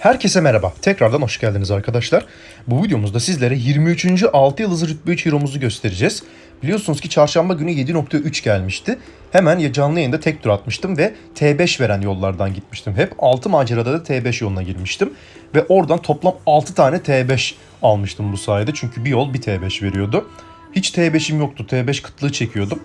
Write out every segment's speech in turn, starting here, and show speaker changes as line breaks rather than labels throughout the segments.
Herkese merhaba. Tekrardan hoş geldiniz arkadaşlar. Bu videomuzda sizlere 23. 6 yıldızlı rütbe 3 hero'muzu göstereceğiz. Biliyorsunuz ki çarşamba günü 7.3 gelmişti. Hemen ya canlı yayında tek tur atmıştım ve T5 veren yollardan gitmiştim. Hep 6 macerada da T5 yoluna girmiştim. Ve oradan toplam 6 tane T5 almıştım bu sayede. Çünkü bir yol bir T5 veriyordu. Hiç T5'im yoktu. T5 kıtlığı çekiyordum.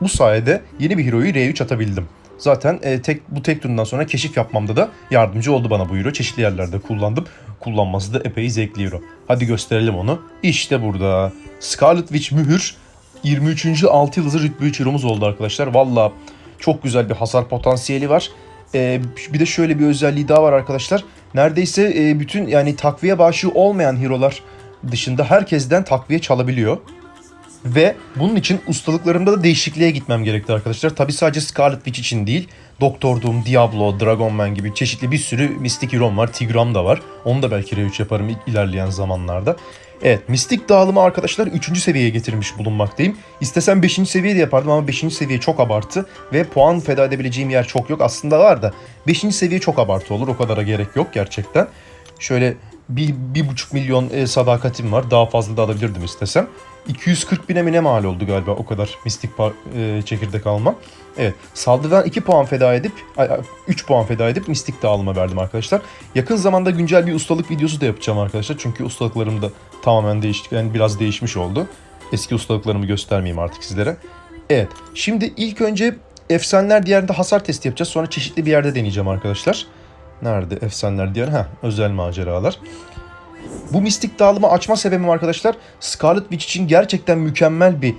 Bu sayede yeni bir hero'yu R3 atabildim. Zaten e, tek bu tek turundan sonra keşif yapmamda da yardımcı oldu bana bu euro. Çeşitli yerlerde kullandım. Kullanması da epey zevkli euro. Hadi gösterelim onu. İşte burada. Scarlet Witch mühür 23. 6 yıldızlı rütbe 3 hero'muz oldu arkadaşlar. Valla çok güzel bir hasar potansiyeli var. E, bir de şöyle bir özelliği daha var arkadaşlar. Neredeyse e, bütün yani takviye bağışı olmayan hero'lar dışında herkesten takviye çalabiliyor. Ve bunun için ustalıklarımda da değişikliğe gitmem gerekti arkadaşlar. Tabi sadece Scarlet Witch için değil. Doktor Doom, Diablo, Dragon Man gibi çeşitli bir sürü mistik hero'm var. Tigram da var. Onu da belki R3 yaparım ilerleyen zamanlarda. Evet mistik dağılımı arkadaşlar 3. seviyeye getirmiş bulunmaktayım. İstesem 5. seviyede yapardım ama 5. seviye çok abartı ve puan feda edebileceğim yer çok yok. Aslında var da 5. seviye çok abartı olur o kadara gerek yok gerçekten. Şöyle bir, bir buçuk milyon e, sadakatim var. Daha fazla da alabilirdim istesem. 240 bine mi ne mal oldu galiba o kadar mistik par- e, çekirdek alma. Evet saldırıdan 2 puan feda edip 3 puan feda edip mistik dağılıma verdim arkadaşlar. Yakın zamanda güncel bir ustalık videosu da yapacağım arkadaşlar. Çünkü ustalıklarım da tamamen değişti. Yani biraz değişmiş oldu. Eski ustalıklarımı göstermeyeyim artık sizlere. Evet şimdi ilk önce efsaneler diyarında hasar testi yapacağız. Sonra çeşitli bir yerde deneyeceğim arkadaşlar. Nerede efsaneler diyarı? Ha özel maceralar. Bu mistik dağılımı açma sebebim arkadaşlar Scarlet Witch için gerçekten mükemmel bir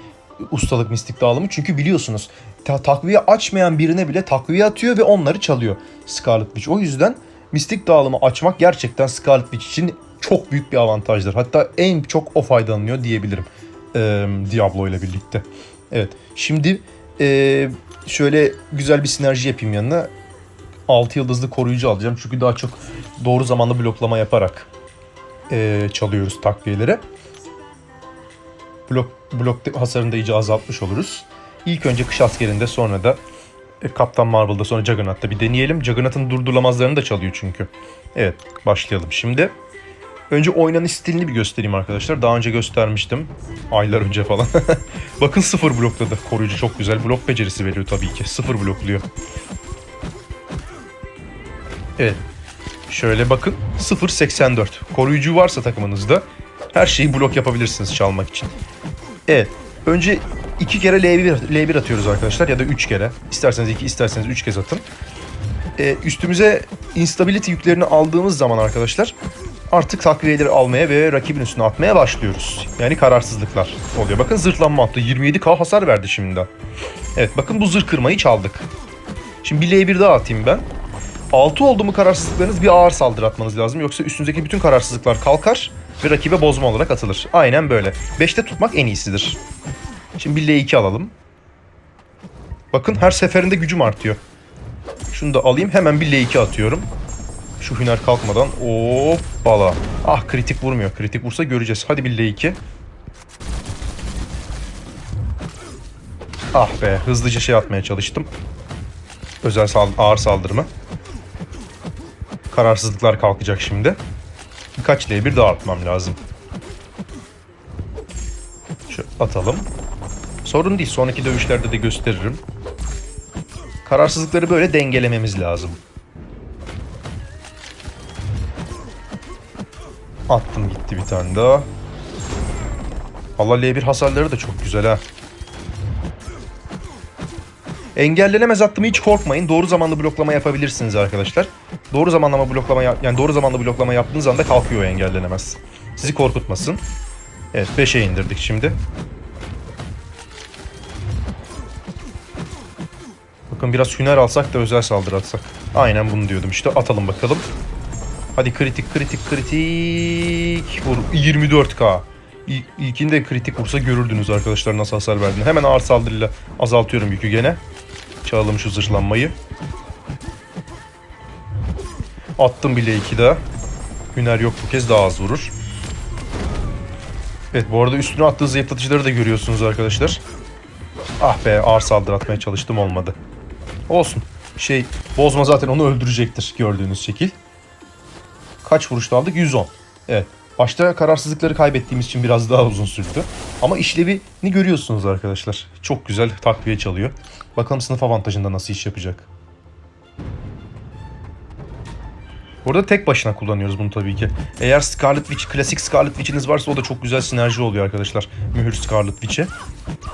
ustalık mistik dağılımı. Çünkü biliyorsunuz ta- takviye açmayan birine bile takviye atıyor ve onları çalıyor Scarlet Witch. O yüzden mistik dağılımı açmak gerçekten Scarlet Witch için çok büyük bir avantajdır. Hatta en çok o faydalanıyor diyebilirim ee, Diablo ile birlikte. Evet şimdi ee, şöyle güzel bir sinerji yapayım yanına. 6 yıldızlı koruyucu alacağım. Çünkü daha çok doğru zamanda bloklama yaparak e, çalıyoruz takviyeleri. Blok, blok hasarını da iyice azaltmış oluruz. İlk önce kış askerinde sonra da e, Kaptan Marvel'da sonra Juggernaut'ta bir deneyelim. Juggernaut'ın durdurulamazlarını da çalıyor çünkü. Evet başlayalım şimdi. Önce oynanış stilini bir göstereyim arkadaşlar. Daha önce göstermiştim. Aylar önce falan. Bakın sıfır blokladı. Koruyucu çok güzel. Blok becerisi veriyor tabii ki. Sıfır blokluyor. Evet. Şöyle bakın 0.84. Koruyucu varsa takımınızda her şeyi blok yapabilirsiniz çalmak için. Evet. Önce iki kere L1, L1 atıyoruz arkadaşlar ya da üç kere. İsterseniz iki isterseniz üç kez atın. Ee, üstümüze instability yüklerini aldığımız zaman arkadaşlar artık takviyeleri almaya ve rakibin üstüne atmaya başlıyoruz. Yani kararsızlıklar oluyor. Bakın zırhlanma attı. 27k hasar verdi şimdi. Evet bakın bu zırh kırmayı çaldık. Şimdi bir L1 daha atayım ben. 6 oldu mu kararsızlıklarınız bir ağır saldırı atmanız lazım. Yoksa üstünüzdeki bütün kararsızlıklar kalkar ve rakibe bozma olarak atılır. Aynen böyle. 5'te tutmak en iyisidir. Şimdi bir L2 alalım. Bakın her seferinde gücüm artıyor. Şunu da alayım. Hemen bir L2 atıyorum. Şu hüner kalkmadan. Hoppala. Ah kritik vurmuyor. Kritik vursa göreceğiz. Hadi bir L2. Ah be. Hızlıca şey atmaya çalıştım. Özel sal ağır saldırımı. Kararsızlıklar kalkacak şimdi. Birkaç L1 daha atmam lazım. Şu atalım. Sorun değil. Sonraki dövüşlerde de gösteririm. Kararsızlıkları böyle dengelememiz lazım. Attım gitti bir tane daha. Allah L1 hasarları da çok güzel ha. Engellenemez attımı hiç korkmayın. Doğru zamanlı bloklama yapabilirsiniz arkadaşlar. Doğru zamanlama bloklama yani doğru zamanlı bloklama yaptığınız anda kalkıyor engellenemez. Sizi korkutmasın. Evet 5'e indirdik şimdi. Bakın biraz hüner alsak da özel saldırı atsak. Aynen bunu diyordum işte atalım bakalım. Hadi kritik kritik kritik vur 24k. İlk, ilkinde kritik vursa görürdünüz arkadaşlar nasıl hasar verdiğini. Hemen ağır saldırıyla azaltıyorum yükü gene. Çalalım şu zırhlanmayı. Attım bile iki daha. Hüner yok bu kez daha az vurur. Evet bu arada üstüne attığı zayıflatıcıları da görüyorsunuz arkadaşlar. Ah be ağır saldırı atmaya çalıştım olmadı. Olsun. Şey bozma zaten onu öldürecektir gördüğünüz şekil. Kaç vuruşta aldık? 110. Evet. Başta kararsızlıkları kaybettiğimiz için biraz daha uzun sürdü. Ama işlevini görüyorsunuz arkadaşlar. Çok güzel takviye çalıyor. Bakalım sınıf avantajında nasıl iş yapacak. Burada tek başına kullanıyoruz bunu tabii ki. Eğer Scarlet Witch, klasik Scarlet Witch'iniz varsa o da çok güzel sinerji oluyor arkadaşlar. Mühür Scarlet Witch'e.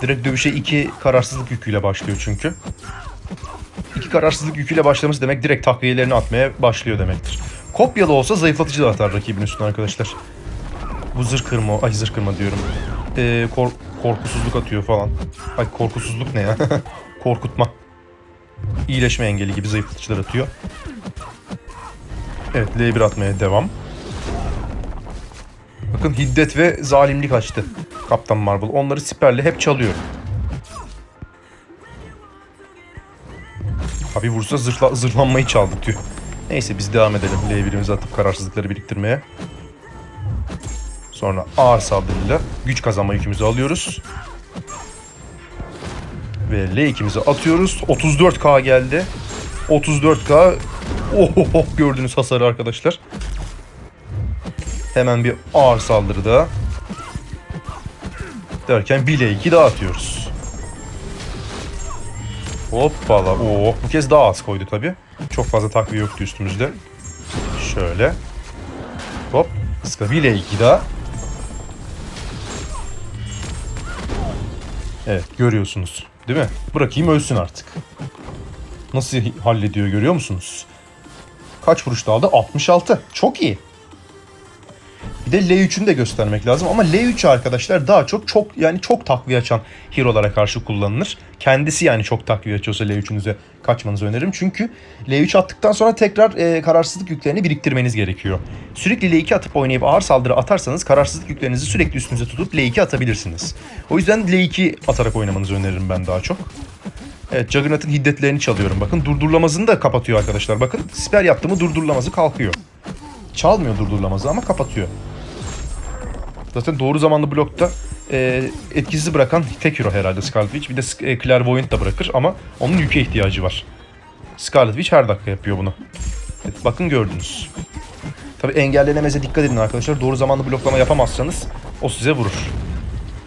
Direkt dövüşe iki kararsızlık yüküyle başlıyor çünkü. İki kararsızlık yüküyle başlaması demek direkt takviyelerini atmaya başlıyor demektir. Kopyalı olsa zayıflatıcı da atar rakibin üstüne arkadaşlar. Bu zırh kırma, ay zırh kırma diyorum. Ee, kor- korkusuzluk atıyor falan. Ay korkusuzluk ne ya? Korkutma. İyileşme engeli gibi zayıflatıcılar atıyor. Evet L1 atmaya devam. Bakın hiddet ve zalimlik açtı. Kaptan Marvel. Onları siperle hep çalıyor. Tabi vursa zırhla, zırhlanmayı çaldı diyor. Neyse biz devam edelim. L1'imizi atıp kararsızlıkları biriktirmeye. Sonra ağır saldırıyla güç kazanma yükümüzü alıyoruz. Ve L2'mizi atıyoruz. 34k geldi. 34k. Oh, gördüğünüz hasarı arkadaşlar. Hemen bir ağır saldırı daha. Derken bir L2 daha atıyoruz. Hoppala. Oo, bu kez daha az koydu tabi. Çok fazla takviye yoktu üstümüzde. Şöyle. Hop. Iska bir L2 daha. Evet görüyorsunuz. Değil mi? Bırakayım ölsün artık. Nasıl hallediyor görüyor musunuz? Kaç vuruşta aldı? 66. Çok iyi. Bir de L3'ünü de göstermek lazım ama L3 arkadaşlar daha çok çok yani çok takviye açan hero'lara karşı kullanılır. Kendisi yani çok takviye açıyorsa L3'ünüze kaçmanızı öneririm. Çünkü L3 attıktan sonra tekrar e, kararsızlık yüklerini biriktirmeniz gerekiyor. Sürekli L2 atıp oynayıp ağır saldırı atarsanız kararsızlık yüklerinizi sürekli üstünüze tutup L2 atabilirsiniz. O yüzden L2 atarak oynamanızı öneririm ben daha çok. Evet Juggernaut'ın hiddetlerini çalıyorum. Bakın durdurulamazını da kapatıyor arkadaşlar. Bakın siper yaptığımı durdurulamazı kalkıyor. Çalmıyor durdurulamazı ama kapatıyor. Zaten doğru zamanlı blokta e, etkisiz bırakan tek hero herhalde Scarlet Witch. Bir de e, Clairvoyant da bırakır ama onun yüke ihtiyacı var. Scarlet Witch her dakika yapıyor bunu. Evet, bakın gördünüz. Tabi engellenemeze dikkat edin arkadaşlar. Doğru zamanlı bloklama yapamazsanız o size vurur.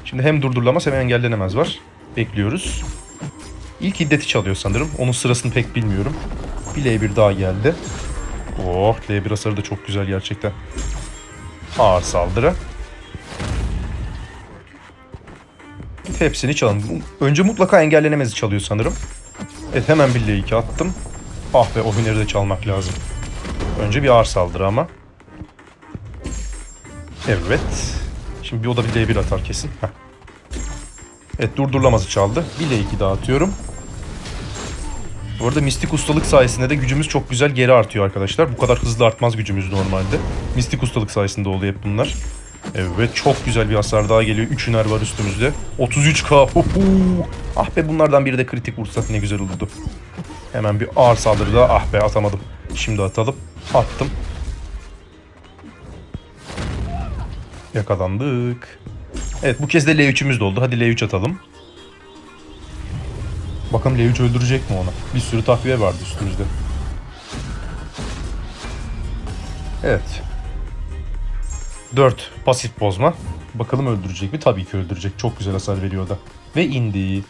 Şimdi hem durdurulamaz hem engellenemez var. Bekliyoruz. İlk hiddeti çalıyor sanırım. Onun sırasını pek bilmiyorum. Bir L1 daha geldi. Oh L1 hasarı da çok güzel gerçekten. Ağır saldırı. Hepsini çalın. Önce mutlaka engellenemezi çalıyor sanırım. Evet hemen bir L2 attım. Ah be o hüneri de çalmak lazım. Önce bir ağır saldırı ama. Evet. Şimdi bir o da bir L1 atar kesin. Heh. Evet durdurulamazı çaldı. Bir L2 daha atıyorum. Bu arada mistik ustalık sayesinde de gücümüz çok güzel geri artıyor arkadaşlar. Bu kadar hızlı artmaz gücümüz normalde. Mistik ustalık sayesinde oluyor hep bunlar. Evet çok güzel bir hasar daha geliyor. 3 hüner var üstümüzde. 33k. Huhu. Ah be bunlardan biri de kritik vursak ne güzel olurdu. Hemen bir ağır saldırı daha. Ah be atamadım. Şimdi atalım. Attım. Yakalandık. Evet bu kez de L3'ümüz doldu. Hadi L3 atalım. Bakalım L3 öldürecek mi onu? Bir sürü takviye vardı üstümüzde. Evet. 4 pasif bozma. Bakalım öldürecek mi? Tabii ki öldürecek. Çok güzel hasar veriyor da. Ve indi.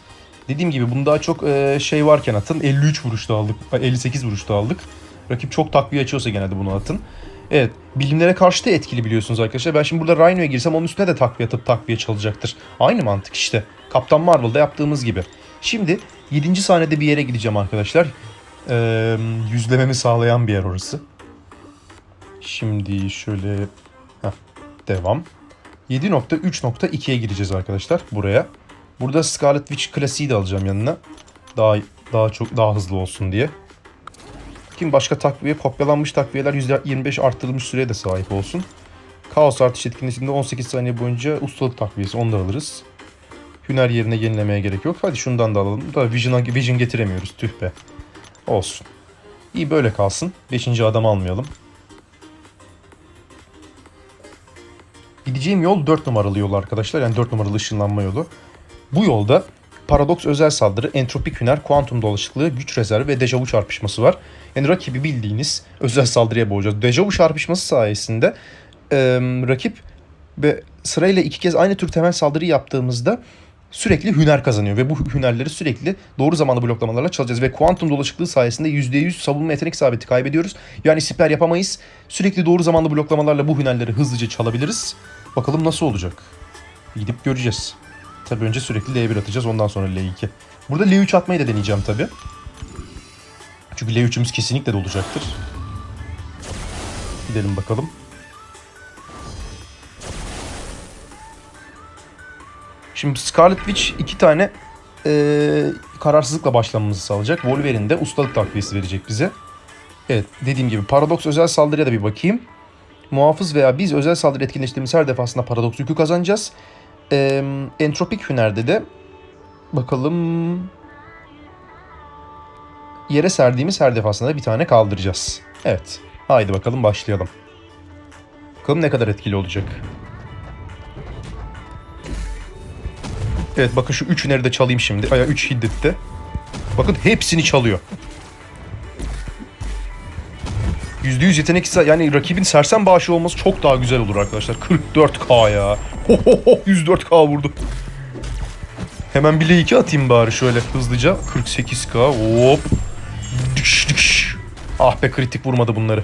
Dediğim gibi bunu daha çok e, şey varken atın. 53 vuruşta aldık. ay, 58 vuruşta aldık. Rakip çok takviye açıyorsa genelde bunu atın. Evet. Bilimlere karşı da etkili biliyorsunuz arkadaşlar. Ben şimdi burada Rhino'ya girsem onun üstüne de takviye atıp takviye çalacaktır. Aynı mantık işte. Kaptan Marvel'da yaptığımız gibi. Şimdi 7. sahnede bir yere gideceğim arkadaşlar. Ee, yüzlememi sağlayan bir yer orası. Şimdi şöyle Heh, devam. 7.3.2'ye gireceğiz arkadaşlar buraya. Burada Scarlet Witch klasiği de alacağım yanına. Daha daha çok daha hızlı olsun diye. Kim başka takviye kopyalanmış takviyeler %25 arttırılmış süreye de sahip olsun. Kaos artış etkinliğinde 18 saniye boyunca ustalık takviyesi onu da alırız. Hüner yerine yenilemeye gerek yok. Hadi şundan da alalım. Da Vision'a Vision getiremiyoruz. Tüh be. Olsun. İyi böyle kalsın. Beşinci adam almayalım. Gideceğim yol 4 numaralı yol arkadaşlar. Yani 4 numaralı ışınlanma yolu. Bu yolda paradoks özel saldırı, entropik hüner, kuantum dolaşıklığı, güç rezervi ve dejavu çarpışması var. Yani rakibi bildiğiniz özel saldırıya boğacağız. Dejavu çarpışması sayesinde e, rakip ve sırayla iki kez aynı tür temel saldırı yaptığımızda sürekli hüner kazanıyor ve bu hünerleri sürekli doğru zamanda bloklamalarla çalacağız ve kuantum dolaşıklığı sayesinde %100 savunma yetenek sabiti kaybediyoruz. Yani siper yapamayız. Sürekli doğru zamanda bloklamalarla bu hünerleri hızlıca çalabiliriz. Bakalım nasıl olacak. Gidip göreceğiz. Tabii önce sürekli L1 atacağız ondan sonra L2. Burada L3 atmayı da deneyeceğim tabii. Çünkü L3'ümüz kesinlikle dolacaktır. Gidelim bakalım. Şimdi Scarlet Witch iki tane eee, kararsızlıkla başlamamızı sağlayacak. Wolverine de ustalık takviyesi verecek bize. Evet dediğim gibi paradoks özel saldırıya da bir bakayım. Muhafız veya biz özel saldırı etkinleştirdiğimiz her defasında paradoks yükü kazanacağız. Eee, entropik hünerde de bakalım yere serdiğimiz her defasında da bir tane kaldıracağız. Evet. Haydi bakalım başlayalım. Bakalım ne kadar etkili olacak. Evet bakın şu üç hüneri de çalayım şimdi. Aya 3 hiddette. Bakın hepsini çalıyor. %100 yetenek ise yani rakibin sersem bağışı olması çok daha güzel olur arkadaşlar. 44k ya. Ho ho ho 104k vurdu. Hemen bile 2 atayım bari şöyle hızlıca. 48k hop. Dış dış. Ah be kritik vurmadı bunları.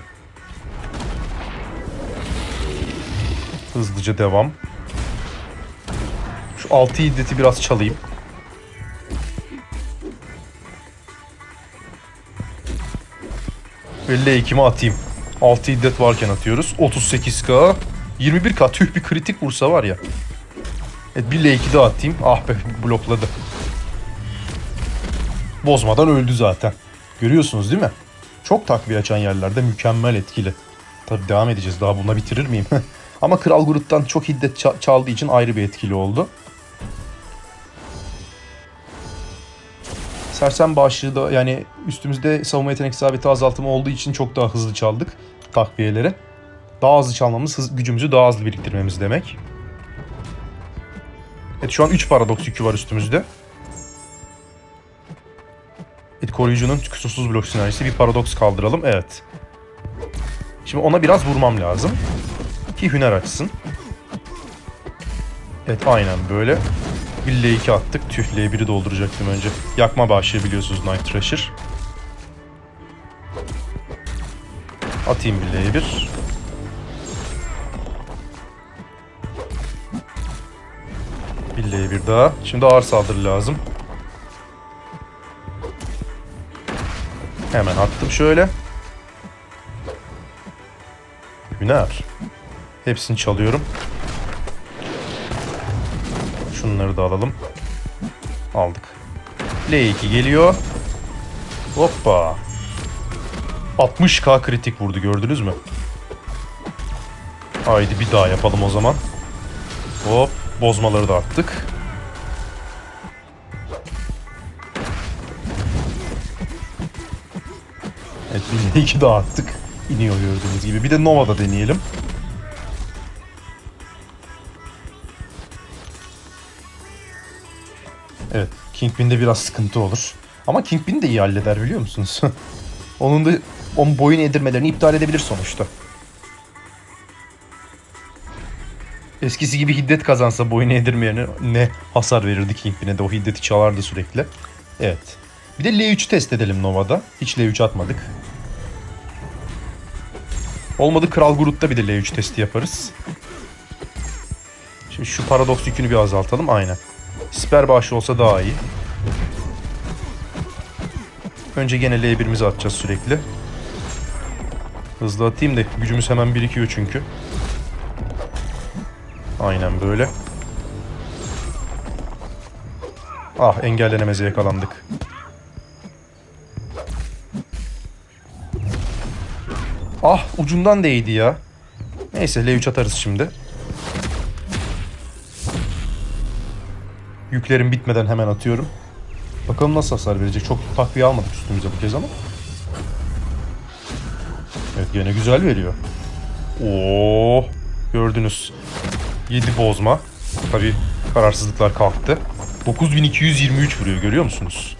Hızlıca devam. Şu 6 hiddeti biraz çalayım. Ve L2'mi atayım. 6 hiddet varken atıyoruz. 38k. 21k tüh bir kritik vursa var ya. Evet bir L2 daha atayım. Ah be blokladı. Bozmadan öldü zaten. Görüyorsunuz değil mi? Çok takviye açan yerlerde mükemmel etkili. Tabii devam edeceğiz. Daha buna bitirir miyim? Ama Kral Groot'tan çok hiddet ça- çaldığı için ayrı bir etkili oldu. Sersem bağışığı da yani üstümüzde savunma yetenek sabiti azaltımı olduğu için çok daha hızlı çaldık takviyeleri. Daha hızlı çalmamız hız, gücümüzü daha hızlı biriktirmemiz demek. Evet şu an 3 paradoks yükü var üstümüzde. Evet koruyucunun kusursuz blok sinerjisi bir paradoks kaldıralım. Evet. Şimdi ona biraz vurmam lazım. Ki hüner açsın. Evet aynen böyle. Bir L2 attık. Tüh L1'i dolduracaktım önce. Yakma bağışı biliyorsunuz Night Thrasher. Atayım bir L1. Bir L1 daha. Şimdi ağır saldırı lazım. Hemen attım şöyle. Hüner. Hepsini çalıyorum. Şunları da alalım. Aldık. L2 geliyor. Hoppa. 60k kritik vurdu gördünüz mü? Haydi bir daha yapalım o zaman. Hop bozmaları da attık. Evet bir daha attık. İniyor gördüğünüz gibi. Bir de Nova'da deneyelim. Evet. Kingpin'de biraz sıkıntı olur. Ama Kingpin de iyi halleder biliyor musunuz? Onun da onun boyun edirmelerini iptal edebilir sonuçta. Eskisi gibi hiddet kazansa boyun edirmeyene ne hasar verirdi Kingpin'e de o hiddeti çalardı sürekli. Evet. Bir de L3 test edelim Nova'da. Hiç L3 atmadık. Olmadı Kral Groot'ta bir de L3 testi yaparız. Şimdi şu paradoks yükünü bir azaltalım. Aynen. Siper bağışı olsa daha iyi. Önce gene L1'imizi atacağız sürekli. Hızlı atayım da gücümüz hemen birikiyor çünkü. Aynen böyle. Ah engellenemeze yakalandık. Ah ucundan değdi ya. Neyse L3 atarız şimdi. Yüklerim bitmeden hemen atıyorum. Bakalım nasıl hasar verecek. Çok takviye almadık üstümüze bu kez ama. Evet gene güzel veriyor. Oo, gördünüz. 7 bozma. Tabii kararsızlıklar kalktı. 9223 vuruyor görüyor musunuz?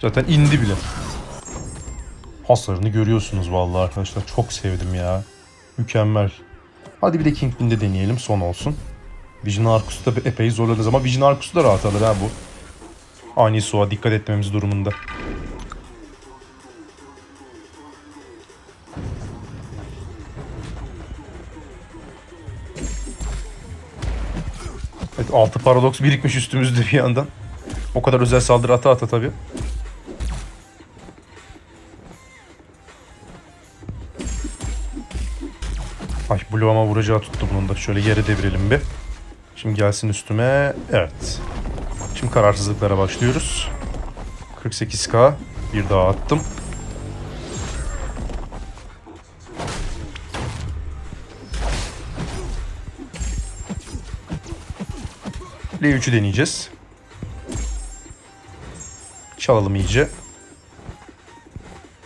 Zaten indi bile. Hasarını görüyorsunuz vallahi arkadaşlar. Çok sevdim ya. Mükemmel. Hadi bir de Kingpin'de deneyelim son olsun. Vision Arcus'ta epey zorladınız ama Vision Arcus'u da rahat alır ha bu. Ani suğa dikkat etmemiz durumunda. Evet 6 paradoks birikmiş üstümüzde bir yandan. O kadar özel saldırı ata ata tabii. Ay bloğuma vuracağı tuttu bunun da. Şöyle yere devirelim bir. Şimdi gelsin üstüme. Evet. Şimdi kararsızlıklara başlıyoruz. 48k. Bir daha attım. L3'ü deneyeceğiz. Çalalım iyice.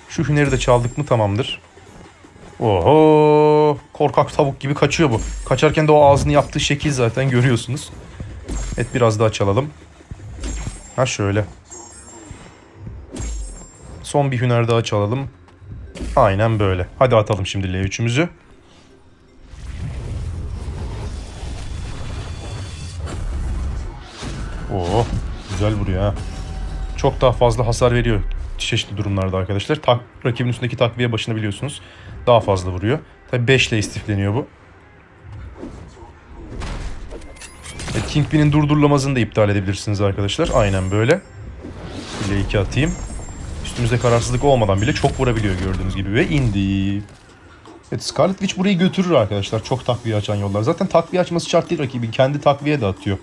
Şu hüneri de çaldık mı tamamdır. Oho! Korkak tavuk gibi kaçıyor bu. Kaçarken de o ağzını yaptığı şekil zaten görüyorsunuz. Evet biraz daha çalalım. Ha şöyle. Son bir hüner daha çalalım. Aynen böyle. Hadi atalım şimdi L3'ümüzü. Oo, güzel vuruyor ha. Çok daha fazla hasar veriyor çeşitli durumlarda arkadaşlar. Tak, rakibin üstündeki takviye başını biliyorsunuz. Daha fazla vuruyor. Tabi 5 ile istifleniyor bu. Evet, Kingpin'in durdurulmazını da iptal edebilirsiniz arkadaşlar. Aynen böyle. Bile 2 atayım. Üstümüzde kararsızlık olmadan bile çok vurabiliyor gördüğünüz gibi ve indi. Evet Scarlet Witch burayı götürür arkadaşlar. Çok takviye açan yollar. Zaten takviye açması şart değil rakibin. Kendi takviye de atıyor.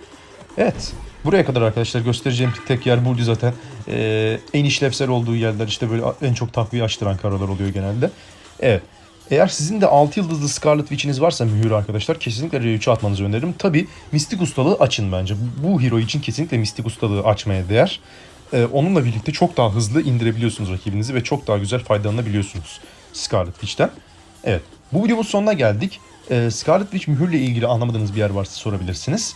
Evet. Buraya kadar arkadaşlar göstereceğim tek yer buydu zaten. Ee, en işlevsel olduğu yerler işte böyle en çok takviye açtıran karalar oluyor genelde. Evet. Eğer sizin de 6 yıldızlı Scarlet Witch'iniz varsa mühür arkadaşlar kesinlikle R3'ü atmanızı öneririm. Tabi mistik ustalığı açın bence. Bu hero için kesinlikle mistik ustalığı açmaya değer. Ee, onunla birlikte çok daha hızlı indirebiliyorsunuz rakibinizi ve çok daha güzel faydalanabiliyorsunuz Scarlet Witch'ten. Evet. Bu videomuz sonuna geldik. Ee, Scarlet Witch mühürle ilgili anlamadığınız bir yer varsa sorabilirsiniz.